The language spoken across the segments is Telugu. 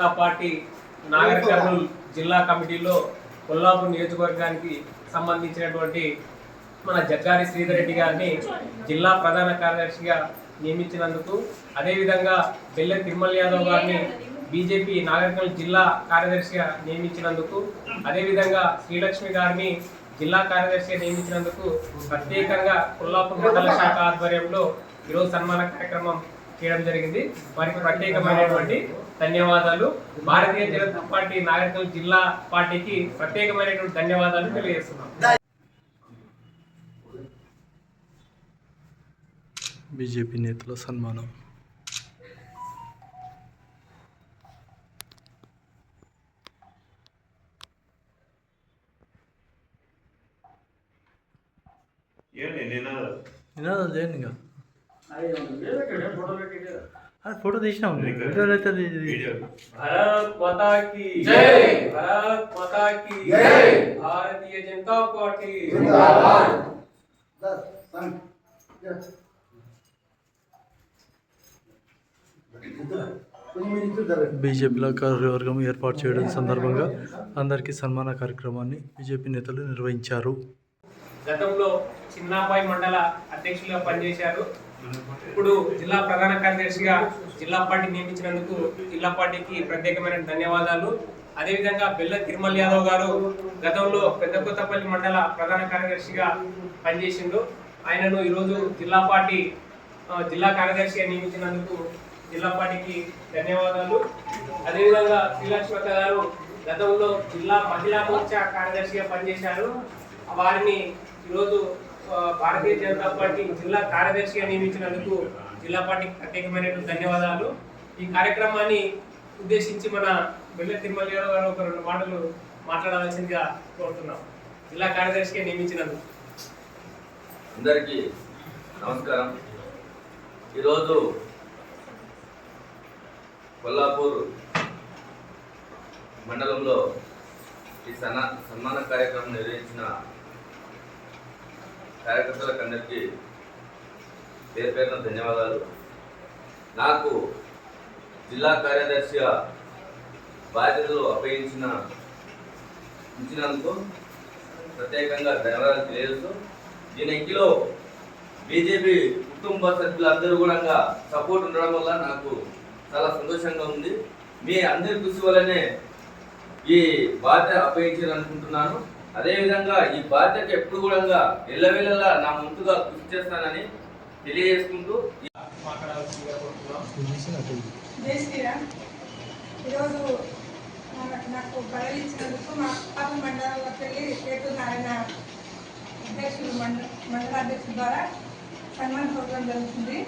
జనతా పార్టీ నాగర్ కర్నూలు జిల్లా కమిటీలో కొల్లాపూర్ నియోజకవర్గానికి సంబంధించినటువంటి మన జగ్గారి శ్రీధర్ రెడ్డి గారిని జిల్లా ప్రధాన కార్యదర్శిగా నియమించినందుకు అదేవిధంగా బెల్లె తిరుమల యాదవ్ గారిని బీజేపీ నాగరికల్ జిల్లా కార్యదర్శిగా నియమించినందుకు అదేవిధంగా శ్రీలక్ష్మి గారిని జిల్లా కార్యదర్శిగా నియమించినందుకు ప్రత్యేకంగా కొల్లాపూర్ మండల శాఖ ఆధ్వర్యంలో ఈరోజు సన్మాన కార్యక్రమం చేయడం జరిగింది. వారికి ప్రత్యేకమైనటువంటి ధన్యవాదాలు. భారతీయ జనతా పార్టీ నాగరికల్ జిల్లా పార్టీకి ప్రత్యేకమైనటువంటి ధన్యవాదాలు తెలియజేస్తున్నాం. బీజేపీ నేతల సన్మానం. ఏంటి నేను నినాదం చేయండి ఇంకా. అది ఫోటో తీసినాం వీడియోలో అయితే అది- ఇది- వీడియో. భారత్ మాతా की జై! భారత్ మాతా की జై! భారతీయ జనతా పార్టీ. బీజేపీలో కార్యవర్గం ఏర్పాటు చేయడం సందర్భంగా అందరికీ సన్మాన కార్యక్రమాన్ని బీజేపీ నేతలు నిర్వహించారు. గతంలో చిన్నాబాయి మండల అధ్యక్షులుగా పనిచేశారు. ఇప్పుడు జిల్లా ప్రధాన కార్యదర్శిగా జిల్లా పార్టీ నియమించినందుకు జిల్లా పార్టీకి ప్రత్యేకమైన ధన్యవాదాలు. అదేవిధంగా బెల్ల తిరుమల యాదవ్ గారు గతంలో పెద్ద కొత్తపల్లి మండల ప్రధాన కార్యదర్శిగా పనిచేసిండు. ఆయనను ఈరోజు జిల్లా పార్టీ జిల్లా కార్యదర్శిగా నియమించినందుకు జిల్లా పార్టీకి ధన్యవాదాలు. అదేవిధంగా శ్రీలక్ష్మత గారు గతంలో జిల్లా మహిళా మోర్చా కార్యదర్శిగా పనిచేశారు. వారిని ఈరోజు భారతీయ జనతా పార్టీ జిల్లా కార్యదర్శిగా నియమించినందుకు జిల్లా పార్టీకి ప్రత్యేకమైనటువంటి ధన్యవాదాలు. ఈ కార్యక్రమాన్ని ఉద్దేశించి మన బెల్ల తిరుమల గారు ఒక రెండు మాటలు మాట్లాడాల్సిందిగా కోరుతున్నాం. జిల్లా కార్యదర్శిగా నియమించినందుకు. అందరికీ నమస్కారం. ఈరోజు కొల్లాపూర్ మండలంలో ఈ సన్నా సన్మాన కార్యక్రమం నిర్వహించిన కార్యకర్తలకు అందరికీ పేరు పేరున ధన్యవాదాలు. నాకు జిల్లా కార్యదర్శిగా బాధ్యతలు అప్పగించిన ఇచ్చినందుకు ప్రత్యేకంగా ధన్యవాదాలు తెలియజేస్తూ దీనిలో బీజేపీ కుటుంబ సభ్యులందరూ కూడా సపోర్ట్ ఉండడం వల్ల నాకు చాలా సంతోషంగా ఉంది. మీ అందరి కృషి వల్లనే ఈ బాధ్యత అప్పగించాలనుకుంటున్నాను. అదేవిధంగా ఈ బాధ్యత ఎప్పుడు కూడా ఎల్లవేళలా నా ముందుగా కృషి చేస్తానని తెలియజేసుకుంటూ జై ఈరోజు నాకు బదిలీ ఇచ్చినందుకు మా పాప మండలంలో వెళ్ళి పేరు నారాయణ అధ్యక్షులు మండల మండలాధ్యక్షుల ద్వారా సన్మాన ప్రోగ్రాం జరుగుతుంది.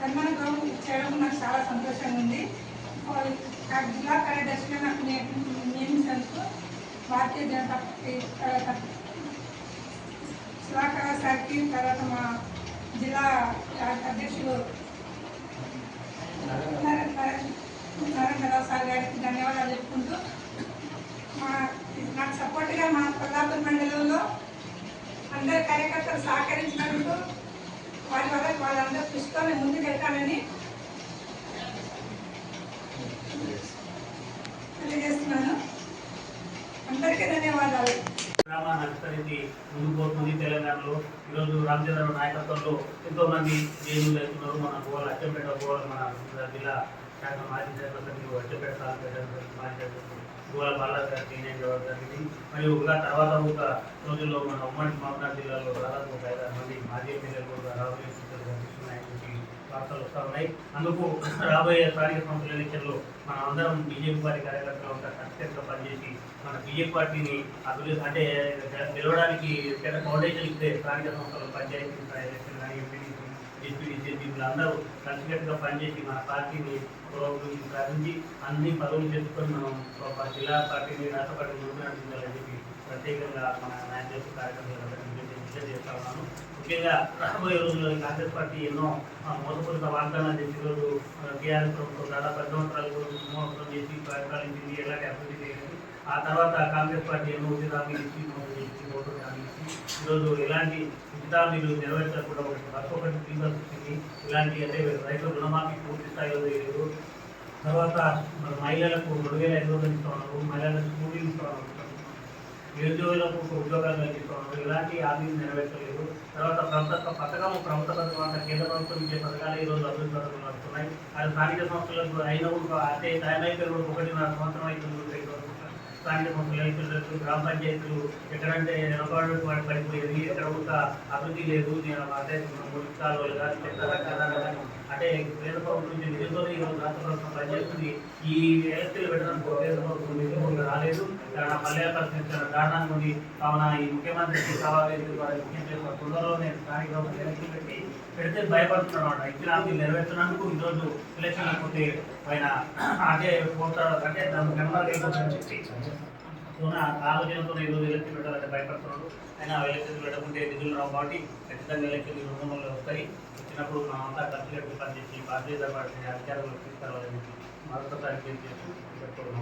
సన్మాన ప్రోగ్రాం చేయడం నాకు చాలా సంతోషంగా ఉంది. జిల్లా కార్యదర్శిగా నాకు నియమించినందుకు భారతీయ జనతా పార్టీ తర్వాత సుధాకర్ సార్కి తర్వాత మా జిల్లా అధ్యక్షులు నరేంద్రరావు సార్ గారికి ధన్యవాదాలు చెప్పుకుంటూ మా నాకు సపోర్ట్గా మా కొల్లాపూర్ మండలంలో అందరు కార్యకర్తలు సహకరించినందుకు వారి వల్ల వాళ్ళందరూ కృషితో నేను ముందుకు వెళ్తానని తెలియజేస్తున్నాను. అందరికీ ధన్యవాదాలు గ్రామాన్ని అనుసరించి ముందుకు పోతుంది తెలంగాణలో. ఈరోజు రామచంద్ర నాయకత్వంలో ఎంతో మంది జైలు వెళ్తున్నారు. మన గోవాల అచ్చంపేట గోవాల మన జిల్లా శాఖ మాజీ శాఖలు అచ్చంపేట సాలపేట మాజీ శాఖలు గోవాల బాలాజీ గారి టీనేజ్ జరిగింది. మరియు ఇంకా తర్వాత ఒక రోజుల్లో మన ఉమ్మడి మహబూబ్నగర్ జిల్లాలో దాదాపు ఒక ఐదారు మంది మాజీ ఎమ్మెల్యేలు కూడా రాబోయే వస్తూ ఉన్నాయి అందుకు రాబోయే స్థానిక సంస్థల ఎన్నికల్లో మనం అందరం బీజేపీ పార్టీ కార్యకర్తలు ఉంటా కన్సిస్టెంట్గా పనిచేసి మన బీజేపీ పార్టీని అభివృద్ధి అంటే గెలవడానికి పెద్ద ఫౌండేషన్ ఇస్తే స్థానిక సంస్థలు పంచాయతీ స్థాయి ఎలక్షన్ కానీ ఎంపీ డిప్యూటీసీ వీళ్ళందరూ కలిసికట్టుగా పనిచేసి మన పార్టీని ప్రారంభించి అన్ని పదవులు చేసుకొని మనం జిల్లా పార్టీని రాష్ట్ర పార్టీని ముందు నడిపించాలని చెప్పి ప్రత్యేకంగా మన నాయకులు కార్యకర్తలు విజ్ఞప్తి చేస్తా ఉన్నాను. ముఖ్యంగా రాబోయే రోజుల్లో కాంగ్రెస్ పార్టీ ఎన్నో మోసపూరిత వాగ్దానాలు చేసి ఈరోజు టీఆర్ఎస్ ప్రభుత్వం దాదాపు పది సంవత్సరాలు కూడా మోసం చేసి పరిపాలించింది ఎలాంటి అభివృద్ధి చేయలేదు. ఆ తర్వాత కాంగ్రెస్ పార్టీ ఎన్నోటి ఉచిత హామీలు ఇచ్చి నోటి ఇచ్చి ఓటు హామీలు ఇచ్చి ఈరోజు ఎలాంటి మిగతా మీరు నెరవేర్చకుండా ఒక బస్ ఒకటి తీసుకొచ్చింది ఇలాంటి అంటే రైతుల రుణమాఫీ పూర్తి స్థాయిలో లేదు తర్వాత మన మహిళలకు రెండు వేల ఐదు వందలు ఇస్తూ ఉన్నారు. మహిళలకు కూలీలు ఇస్తూ ఉన్నారు. నిరుద్యోగులకు ఉద్యోగాలు కల్పిస్తూ ఉన్నారు. ఇలాంటి హామీలు నెరవేర్చలేదు. తర్వాత ప్రభుత్వ పథకం ప్రభుత్వ పథకం కేంద్ర ప్రభుత్వం ఇచ్చే పథకాలు ఈరోజు అభివృద్ధి పథకాలు నడుస్తున్నాయి అది స్థానిక సంస్థలకు అయినప్పుడు అదే టైం అయిపోయి ఒకటిన్నర సంవత్సరం అయితే స్థానిక సంస్థలు గ్రామ పంచాయతీలు ఎక్కడంటే వెనకాడు వాటి పడిపోయేది ఎక్కడ కూడా అభివృద్ధి లేదు. నేను అంటే మున్సిపాల్ అంటే కేంద్ర ప్రభుత్వం నుంచి నిధులతో ఈ రోజు రాష్ట్ర ప్రభుత్వం పనిచేస్తుంది. ఈ ఎలక్ట్రికల్ పెట్టడానికి కేంద్ర ప్రభుత్వం నిధులు రాలేదు. కారణం పరిస్థితి చాలా దారుణంగా ఉంది. కావున ఈ ముఖ్యమంత్రికి సవాల్ ముఖ్యమంత్రి తొందరలోనే స్థానిక ఎలక్షన్ పెట్టి పెడితే భయపడుతున్నాడు. అన్నమాట ఇచ్చిన హామీలు నెరవేర్చడానికి ఈరోజు ఎలక్షన్ లేకపోతే ఆయన అదే పోతాడు. అంటే దాని నెంబర్ అయిపోతుందని చెప్పి. ఆలోచనతో ఈరోజు ఎలక్షన్ పెట్టాలంటే భయపడుతున్నాడు. ఆయన ఎలక్షన్ పెట్టకుంటే నిధులు రావు కాబట్టి ఖచ్చితంగా ఎలక్షన్ రుణంలో వస్తాయి. వచ్చినప్పుడు మనమంతా ఖర్చు కట్టి పనిచేసి భారతీయ జనతా పార్టీ అధికారంలో తీసుకురావాలని మరొకసారి చేసి పెట్టుకోవడం